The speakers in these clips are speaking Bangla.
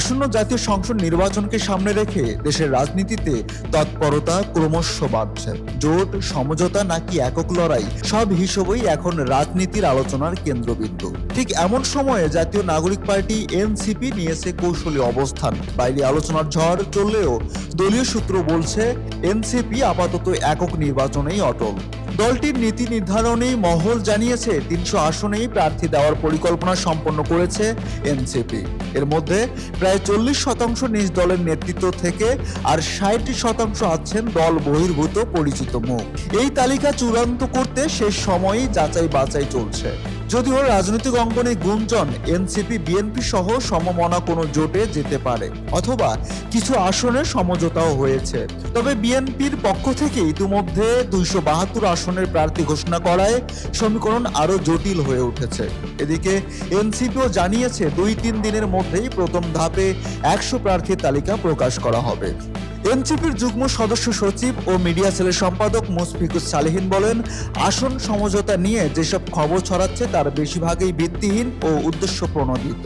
আসন্ন জাতীয় সংসদ নির্বাচনকে সামনে রেখে দেশের রাজনীতিতে তৎপরতা ক্রমশ বাড়ছে। জোট, সমঝোতা নাকি একক লড়াই, সব হিসেবেই এখন রাজনীতির আলোচনার কেন্দ্রবিন্দু। ঠিক এমন সময়ে জাতীয় নাগরিক পার্টি এনসিপি নিয়েছে কৌশলী অবস্থান। বাইরে আলোচনার ঝড় চললেও দলীয় সূত্র বলছে, এনসিপি আপাতত একক নির্বাচনেই অটল। দলটির নীতি নির্ধারণেই মহল জানিয়েছে, তিনশো আসনেই প্রার্থী দেওয়ার পরিকল্পনা সম্পন্ন করেছে এনসিপি। এর মধ্যে প্রায় চল্লিশ শতাংশ নিজ দলের নেতৃত্ব থেকে আর ষাট শতাংশ আছেন দল বহির্ভূত পরিচিত মুখ। এই তালিকা চূড়ান্ত করতে শেষ সময়ই যাচাই বাছাই চলছে। যদিও রাজনৈতিক অঙ্গনে গুঞ্জন, এনসিপি, বিএনপি সহ সমমনা কোনো জোটে যেতে পারে অথবা কিছু আসনে সমঝোতাও হয়েছে। তবে বিএনপির পক্ষ থেকে ইতিমধ্যে দুইশো বাহাত্তর আসনের প্রার্থী ঘোষণা করায় সমীকরণ আরও জটিল হয়ে উঠেছে। এদিকে এনসিপিও জানিয়েছে দুই তিন দিনের মধ্যেই প্রথম ধাপে একশো প্রার্থীর তালিকা প্রকাশ করা হবে। এনসিপির যুগ্ম সদস্য সচিব ও মিডিয়া সেলের সম্পাদক মুশফিকুস সালেহিন বলেন, আসন সমঝোতা নিয়ে যেসব খবর ছড়াচ্ছে তার বেশিরভাগই ভিত্তিহীন ও উদ্দেশ্য প্রণোদিত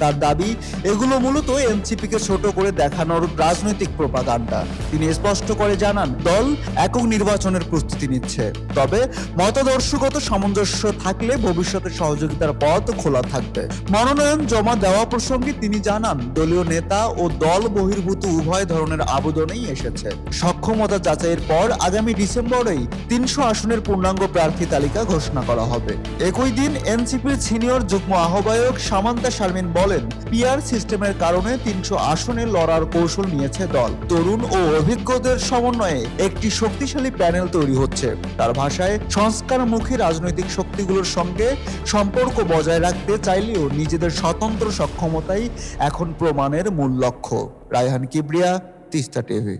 তার দাবি, এগুলো মূলত এনসিপিকে ছোট করে দেখানোর রাজনৈতিক প্রপাগান্ডা। তিনি স্পষ্ট করে জানান, দল একক নির্বাচনের প্রস্তুতি নিচ্ছে। তবে মতাদর্শগত সামঞ্জস্য থাকলে ভবিষ্যতে সহযোগিতার পথ খোলা থাকবে। মনোনয়ন জমা দেওয়া প্রসঙ্গে তিনি জানান, দলীয় নেতা ও দল বহির্ভূত উভয় ধরনের আবেদনেই এসেছে। সক্ষমতা যাচাইয়ের পর আগামী ডিসেম্বরেই তিনশো আসনের পূর্ণাঙ্গ প্রার্থী তালিকা ঘোষণা করা হবে। একই দিন এনসিপির সিনিয়র যুগ্ম আহ্বায়ক সামান্তা শারমিন বলেন, পিআর সিস্টেমের কারণে তিনশো আসনে লড়ার কৌশল নিয়েছে দল। তরুণ ও অভিজ্ঞদের সমন্বয়ে একটি শক্তিশালী প্যানেল তৈরি হচ্ছে। তার ভাষায়, সংস্কারমুখী রাজনৈতিক শক্তিগুলোর সঙ্গে সম্পর্ক বজায় রাখতে চাইলেও নিজেদের স্বতন্ত্র সক্ষমতাই এখন প্রমাণের মূল লক্ষ্য। রায়হান কিবরিয়া तीस तटे हुए।